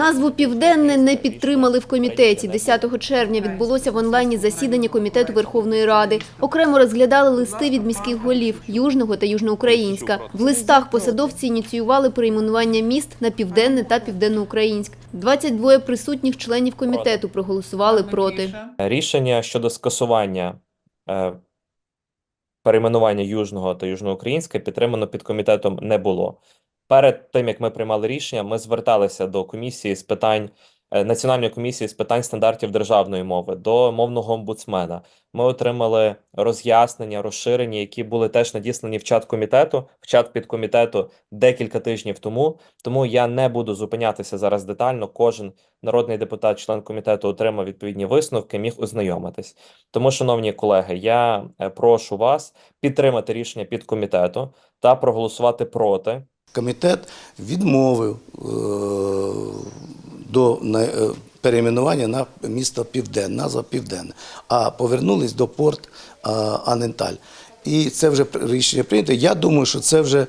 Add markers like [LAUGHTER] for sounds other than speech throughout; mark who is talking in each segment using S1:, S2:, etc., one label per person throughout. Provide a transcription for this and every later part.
S1: Назву Південне не підтримали в комітеті. 10 червня відбулося в онлайні засідання комітету Верховної Ради. Окремо розглядали листи від міських голів Южного та Южноукраїнська. В листах посадовці ініціювали перейменування міст на Південне та Південноукраїнськ. 22 присутніх членів комітету проголосували проти.
S2: Рішення щодо скасування е, перейменування Южного та Южноукраїнська підтримано підкомітетом не було. Перед тим, як ми приймали рішення, ми зверталися до комісії з питань е, Національної комісії з питань стандартів державної мови, до мовного омбудсмена. Ми отримали роз'яснення, розширення, які були теж надіслані в чат комітету, в чат підкомітету декілька тижнів тому. Тому я не буду зупинятися зараз детально. Кожен народний депутат, член комітету, отримав відповідні висновки, міг ознайомитись. Тому, шановні колеги, я е, прошу вас підтримати рішення підкомітету та проголосувати проти.
S3: Комітет відмовив е, до е, перейменування на місто Південне, назва Південне, а повернулись до порт е, Аненталь. І це вже рішення прийнято. Я думаю, що це вже е,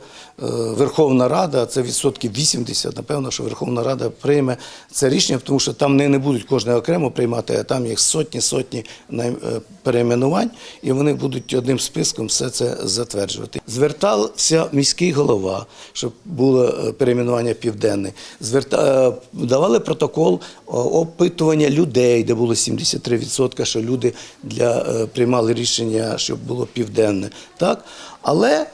S3: Верховна Рада, це відсотків 80, напевно, що Верховна Рада прийме це рішення, тому що там не, не будуть кожне окремо приймати, а там їх сотні, сотні най- е, перейменувань, і вони будуть одним списком все це затверджувати. Звертався міський голова, щоб було е, перейменування південне. Зверта... Давали протокол опитування людей, де було 73%, що люди для, е, приймали рішення, щоб було південне. Так? Але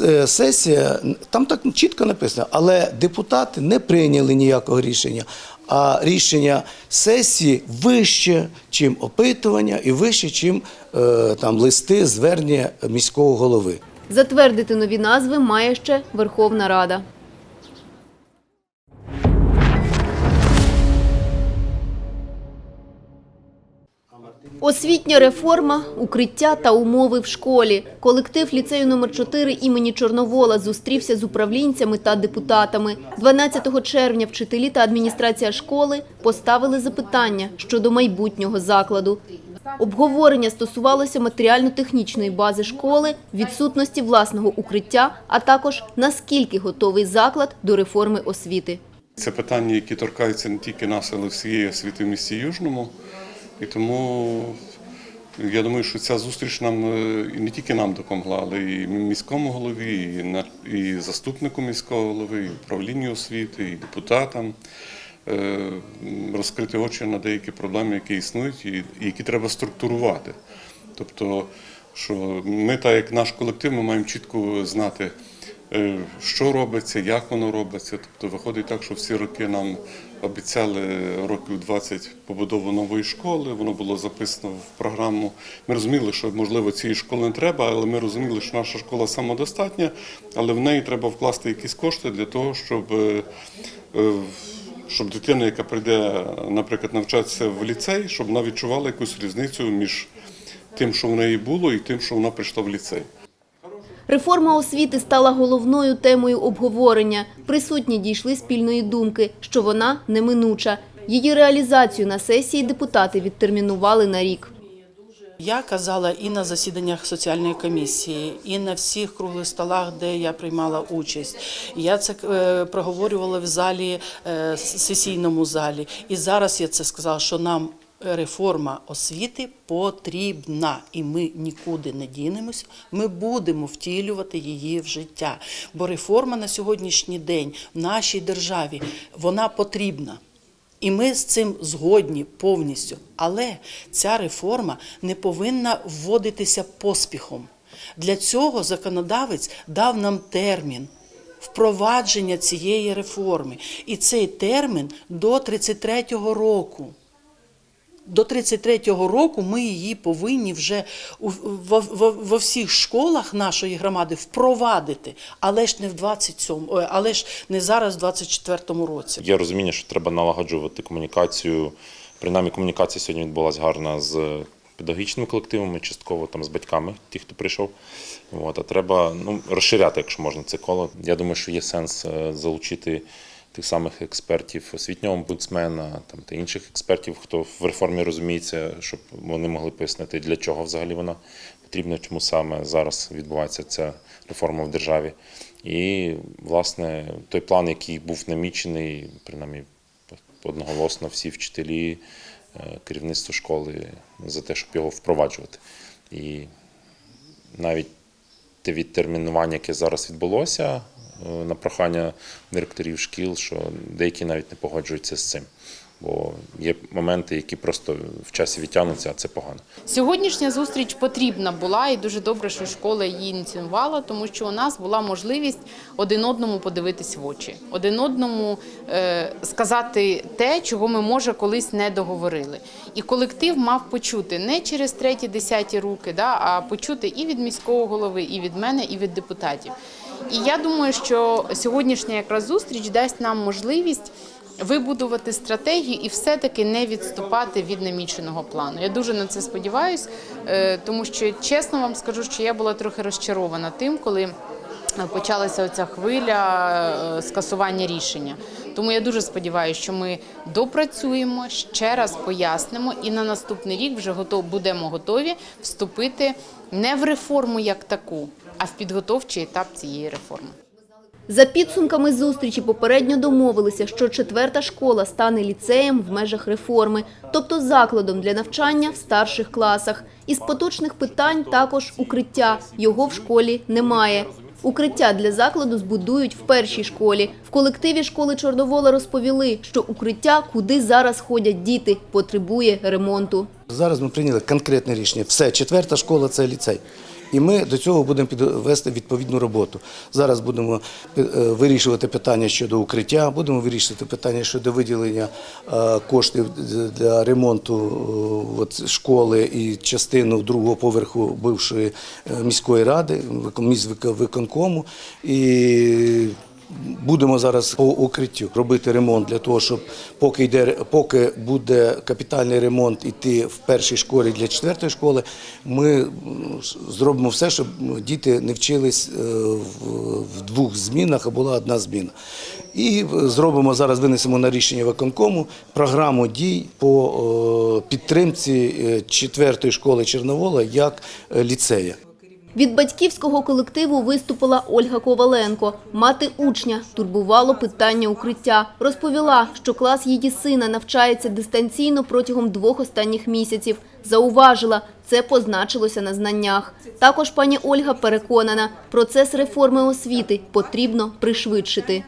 S3: е, сесія, там так чітко написано, але депутати не прийняли ніякого рішення. А рішення сесії вище, чим опитування, і вище, чим е, там листи, звернення міського голови.
S1: Затвердити нові назви має ще Верховна Рада. Освітня реформа, укриття та умови в школі. Колектив ліцею номер 4 імені Чорновола зустрівся з управлінцями та депутатами. 12 червня вчителі та адміністрація школи поставили запитання щодо майбутнього закладу. Обговорення стосувалося матеріально-технічної бази школи, відсутності власного укриття, а також наскільки готовий заклад до реформи освіти.
S4: Це питання, які торкаються не тільки нас, але всієї освіти в місті Южному. І тому я думаю, що ця зустріч нам е, не тільки нам допомогла, але і міському голові, і, заступнику міського голови, і управлінню освіти, і депутатам е, розкрити очі на деякі проблеми, які існують, і, які треба структурувати. Тобто, що ми, так як наш колектив, ми маємо чітко знати, що робиться, як воно робиться. Тобто виходить так, що всі роки нам обіцяли років 20 побудову нової школи, воно було записано в програму. Ми розуміли, що можливо цієї школи не треба, але ми розуміли, що наша школа самодостатня, але в неї треба вкласти якісь кошти для того, щоб. е, е, щоб дитина, яка прийде, наприклад, навчатися в ліцей, щоб вона відчувала якусь різницю між тим, що в неї було, і тим, що вона прийшла в ліцей.
S1: Реформа освіти стала головною темою обговорення. Присутні дійшли спільної думки, що вона неминуча. Її реалізацію на сесії депутати відтермінували на рік.
S5: Я казала і на засіданнях соціальної комісії, і на всіх круглих столах, де я приймала участь. Я це е, проговорювала в залі, е, сесійному залі. І зараз я це сказала, що нам реформа освіти потрібна, і ми нікуди не дінемося. Ми будемо втілювати її в життя. Бо реформа на сьогоднішній день в нашій державі вона потрібна. І ми з цим згодні повністю. Але ця реформа не повинна вводитися поспіхом. Для цього законодавець дав нам термін впровадження цієї реформи. І цей термін до 33-го року. До 33-го року ми її повинні вже у- во, во, во всіх школах нашої громади впровадити, але ж не в 27, але ж не зараз, в 24-му році.
S6: Є розуміння, що треба налагоджувати комунікацію. Принаймні, комунікація сьогодні відбулася гарна з педагогічними колективами, частково там з батьками, ті, хто прийшов. От, а треба ну, розширяти, якщо можна, це коло. Я думаю, що є сенс е, залучити тих самих експертів, освітнього омбудсмена там, та інших експертів, хто в реформі розуміється, щоб вони могли пояснити, для чого взагалі вона потрібна, чому саме зараз відбувається ця реформа в державі. І, власне, той план, який був намічений, принаймні одноголосно всі вчителі, е, керівництво школи за те, щоб його впроваджувати. І навіть те відтермінування, яке зараз відбулося на прохання директорів шкіл, що деякі навіть не погоджуються з цим. Бо є моменти, які просто в часі відтягнуться, а це погано.
S7: Сьогоднішня зустріч потрібна була, і дуже добре, що школа її ініціювала, тому що у нас була можливість один одному подивитись в очі, один одному е, сказати те, чого ми може колись не договорили. І колектив мав почути не через треті, десяті руки, да, а почути і від міського голови, і від мене, і від депутатів. І я думаю, що сьогоднішня якраз зустріч дасть нам можливість вибудувати стратегію і все-таки не відступати від наміченого плану. Я дуже на це сподіваюся, тому що чесно вам скажу, що я була трохи розчарована тим, коли. е, Почалася оця хвиля е, скасування рішення. Тому я дуже сподіваюся, що ми допрацюємо, ще раз пояснимо, і на наступний рік вже будемо готові вступити не в реформу як таку, а в підготовчий етап цієї реформи.
S1: За підсумками зустрічі попередньо домовилися, що четверта школа стане ліцеєм в межах реформи, тобто закладом для навчання в старших класах. Із поточних питань також укриття. Його в школі немає. Укриття для закладу збудують в першій школі. В колективі школи Чорновола розповіли, що укриття, куди зараз ходять діти, потребує ремонту.
S3: Зараз ми прийняли конкретне рішення. Все, четверта школа це ліцей. І ми до цього будемо підвести відповідну роботу. Зараз будемо е, вирішувати питання щодо укриття, будемо вирішувати питання щодо виділення е, коштів для ремонту е, школи і частину другого поверху бившої міської ради, викон- міськвиконкому. І Будемо зараз по укриттю робити ремонт для того, щоб поки йде поки буде капітальний ремонт іти в першій школі для четвертої школи, ми зробимо все, щоб діти не вчились е, в- двох змінах, а була одна зміна. І зробимо зараз, винесемо на рішення виконкому програму дій по е, підтримці е, четвертої школи Чорновола як ліцея.
S1: Від батьківського колективу виступила Ольга Коваленко. Мати учня турбувало питання укриття. Розповіла, що клас її сина навчається дистанційно протягом двох останніх місяців. Зауважила, це позначилося на знаннях. Також пані Ольга переконана, процес реформи освіти потрібно пришвидшити.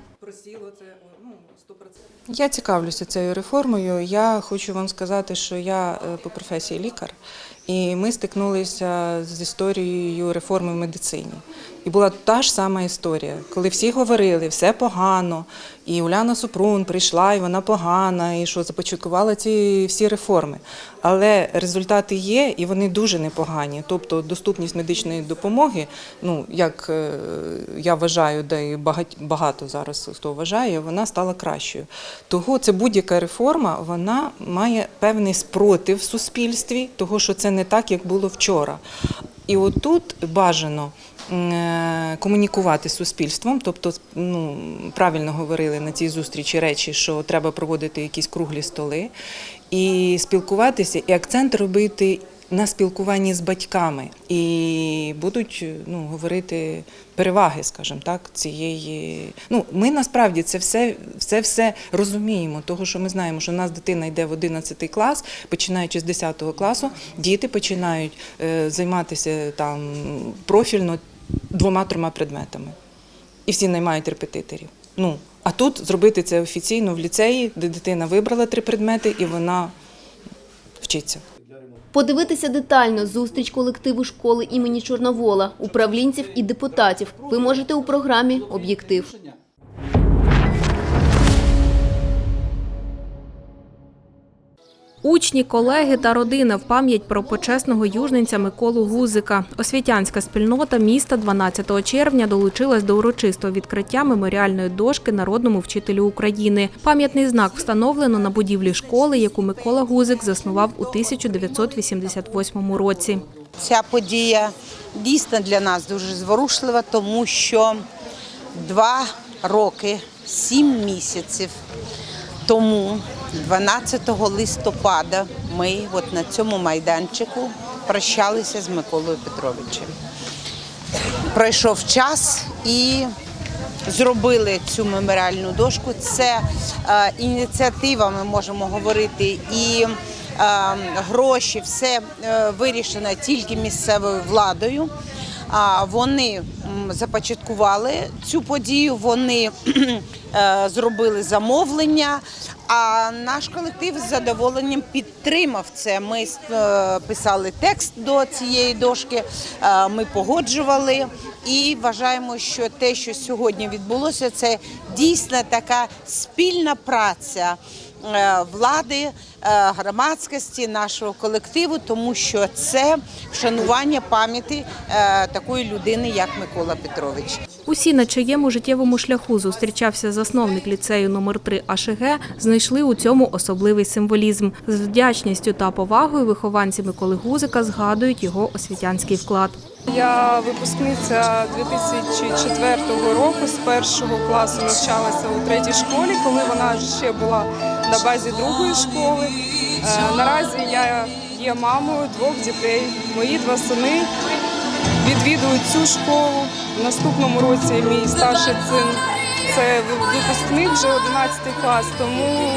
S8: Я цікавлюся цією реформою. Я хочу вам сказати, що я е, по професії лікар, і ми стикнулися з історією реформи в медицині. І була та ж сама історія, коли всі говорили, все погано, і Уляна Супрун прийшла, і вона погана, і що започаткувала ці всі реформи. Але результати є, і вони дуже непогані. Тобто доступність медичної допомоги, ну як е, я вважаю, де і багато зараз хто вважає, вона стала кращою. Того це будь-яка реформа, вона має певний спротив в суспільстві, того що це не так, як було вчора. І отут бажано е, комунікувати з суспільством, тобто ну, правильно говорили на цій зустрічі речі, що треба проводити якісь круглі столи і спілкуватися, і акцент робити на спілкуванні з батьками. І будуть ну, говорити переваги, скажімо так, цієї. Ну, ми насправді це все, це все розуміємо, того, що ми знаємо, що у нас дитина йде в 11 клас, починаючи з 10 класу, діти починають е, займатися там профільно двома-трьома предметами. І всі наймають репетиторів. Ну, а тут зробити це офіційно в ліцеї, де дитина вибрала три предмети і вона вчиться.
S1: Подивитися детально зустріч колективу школи імені Чорновола, управлінців і депутатів ви можете у програмі «Об'єктив».
S9: Учні, колеги та родина в пам'ять про почесного южненця Миколу Гузика. Освітянська спільнота міста 12 червня долучилась до урочистого відкриття меморіальної дошки народному вчителю України. Пам'ятний знак встановлено на будівлі школи, яку Микола Гузик заснував у 1988 році.
S10: Ця подія дійсно для нас дуже зворушлива, тому що два роки, сім місяців тому, 12 листопада, ми от на цьому майданчику прощалися з Миколою Петровичем. Пройшов час і зробили цю меморіальну дошку. Це е, ініціатива, ми можемо говорити, і е, гроші, все е, вирішено тільки місцевою владою. А вони започаткували цю подію, вони [CLEARS THROAT] е, зробили замовлення. А наш колектив з задоволенням підтримав це. Ми е, писали текст до цієї дошки, е, ми погоджували і вважаємо, що те, що сьогодні відбулося, це дійсно така спільна праця е, влади, громадськості, нашого колективу, тому що це вшанування пам'яті такої людини, як Микола Петрович.
S9: Усі, на чиєму життєвому шляху зустрічався засновник ліцею номер 3 АШГ, знайшли у цьому особливий символізм. З вдячністю та повагою вихованці Миколи Гузика згадують його освітянський вклад.
S11: Я випускниця 2004 року з першого класу навчалася у третій школі, коли вона ще була на базі другої школи. Е, Наразі я є мамою двох дітей. Мої два сини відвідують цю школу. В наступному році мій старший син це випускник вже 11 клас. Тому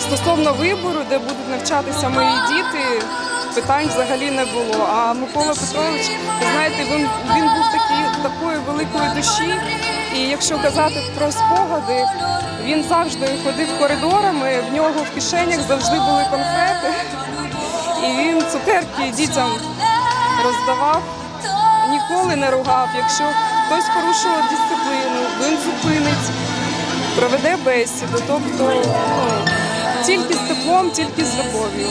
S11: стосовно вибору, де будуть навчатися мої діти, питань взагалі не було. А Микола Петрович, ви знаєте, він, він був такий, такої великої душі. І якщо казати про спогади, він завжди ходив коридорами, в нього в кишенях завжди були конфети. І він цукерки дітям роздавав, ніколи не ругав. Якщо хтось порушував дисципліну, він зупинить, проведе бесіду. Тобто ну, тільки з теплом, тільки з любов'ю.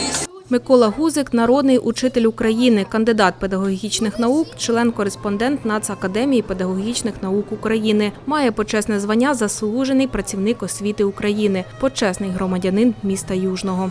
S9: Микола Гузик – народний учитель України, кандидат педагогічних наук, член-кореспондент Нацакадемії педагогічних наук України. Має почесне звання заслужений працівник освіти України, почесний громадянин міста Южного.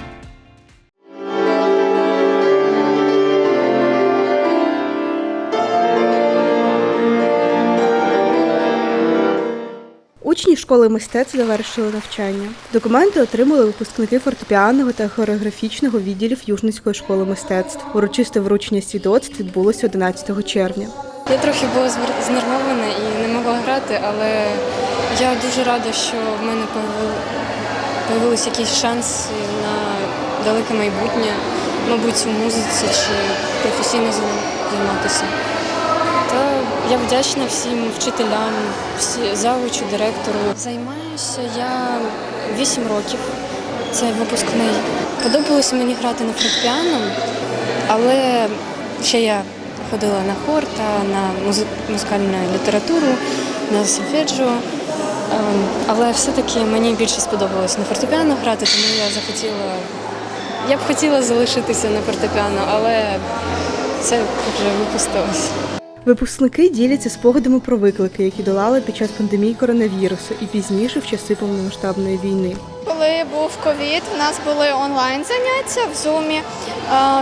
S12: Учні школи мистецтв завершили навчання. Документи отримали випускники фортепіаного та хореографічного відділів Южницької школи мистецтв. Урочисте вручення свідоцтв відбулося 11 червня.
S11: Я трохи була знервована і не могла грати, але я дуже рада, що в мене з'явилися якісь шанси на далеке майбутнє, мабуть, у музиці чи професійно займатися. Та я вдячна всім вчителям, всі завучу, директору. Займаюся я 8 років. Це випускний. Подобалося мені грати на фортепіано, але ще я ходила на хор та на музи- музикальну літературу, на сольфеджіо. Ем, Але все-таки мені більше сподобалось на фортепіано грати, тому я захотіла. Я б хотіла залишитися на фортепіано, але це вже випустилось.
S12: Випускники діляться спогадами про виклики, які долали під час пандемії коронавірусу і пізніше в часи повномасштабної війни.
S11: Коли був ковід, у нас були онлайн заняття в зумі.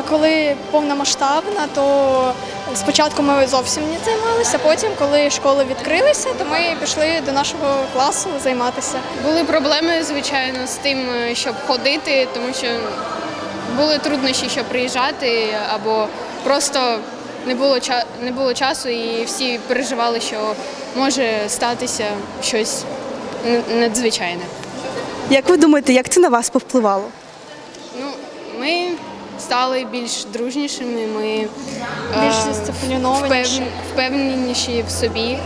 S11: Коли повномасштабна, то спочатку ми зовсім не займалися. Потім, коли школи відкрилися, то ми пішли до нашого класу займатися.
S7: Були проблеми, звичайно, з тим, щоб ходити, тому що були труднощі, щоб приїжджати, або просто не було ча- не було часу, і всі переживали, що може статися щось надзвичайне.
S12: Як ви думаєте, як це на вас повпливало?
S7: Ну, ми стали більш дружнішими, ми
S11: Більш
S7: е, впевненіші в собі.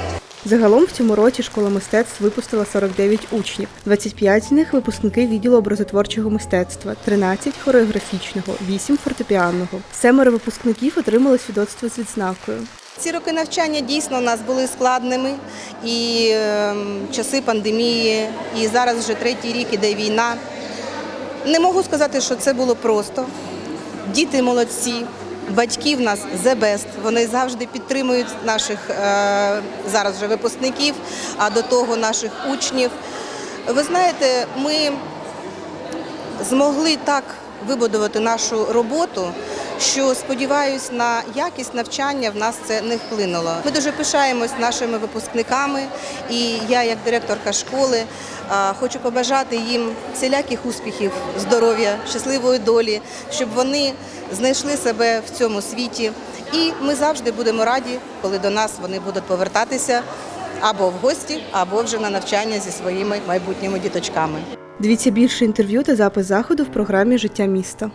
S12: Загалом в цьому році школа мистецтв випустила 49 учнів. 25 з них випускники відділу образотворчого мистецтва, 13 – хореографічного, 8 – фортепіанного. Семеро випускників отримали свідоцтво з відзнакою.
S10: Ці роки навчання дійсно у нас були складними, і ем, часи пандемії, і зараз вже третій рік іде війна. Не можу сказати, що це було просто. Діти молодці, батьки в нас the best. Вони завжди підтримують наших е, зараз вже випускників, а до того наших учнів. Ви знаєте, ми змогли так вибудувати нашу роботу,
S13: що сподіваюсь на якість навчання в нас це не вплинуло. Ми дуже пишаємось нашими випускниками, і я, як директорка школи, хочу побажати їм всіляких успіхів, здоров'я, щасливої долі, щоб вони знайшли себе в цьому світі. І ми завжди будемо раді, коли до нас вони будуть повертатися або в гості, або вже на навчання зі своїми майбутніми діточками.
S12: Дивіться більше інтерв'ю та запис заходу в програмі Життя міста.